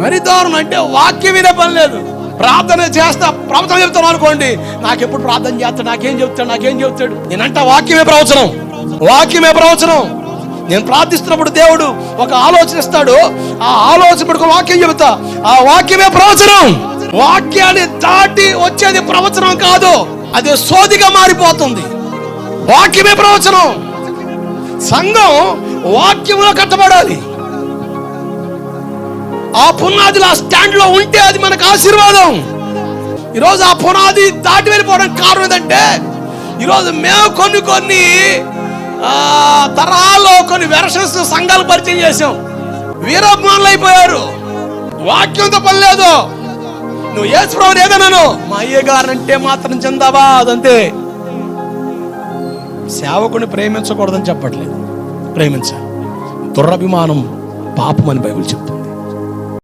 మరి దారుణం అంటే వాక్యం వినే పని లేదు. ప్రార్థన చేస్తా ప్రవచనం చెప్తాను అనుకోండి నాకెప్పుడు ప్రార్థన చేస్తాడు నాకేం చెప్తాడు నాకేం చెప్తాడు? నేనంట వాక్యమే ప్రవచనం. వాక్యమే ప్రవచనం. నేను ప్రార్థిస్తున్నప్పుడు దేవుడు ఒక ఆలోచన ఇస్తాడు ఆ ఆలోచన పడుకుని వాక్యం చెబుతా. ఆ వాక్యమే ప్రవచనం. వాక్యాన్ని దాటి వచ్చేది ప్రవచనం కాదు అది సోదిగా మారిపోతుంది. వాక్యమే ప్రవచనం. సంఘం వాక్యంలో కట్టబడాలి. ఆ పునాదిలో ఆ స్టాండ్లో ఉంటే అది మనకు ఆశీర్వాదం. ఈరోజు ఆ పునాది దాటి వెళ్ళిపోవడం కారణం ఏంటంటే ఈరోజు మేము కొన్ని కొన్ని తరాల్లో కొన్ని వెర్షన్స్ సంఘాలు పరిచయం చేసాం వీరాభిమానులు అయిపోయారు. వాక్యంతో పని లేదు నువ్వు ఏసుప్రభుని ఏదన్నాను మా అయ్య గారంటే మాత్రం చెందావా అదంతే సేవకుని ప్రేమించకూడదని చెప్పట్లేదు. ప్రేమించాలి దురభిమానం పాపం అని బైబిల్ చెప్తుంది.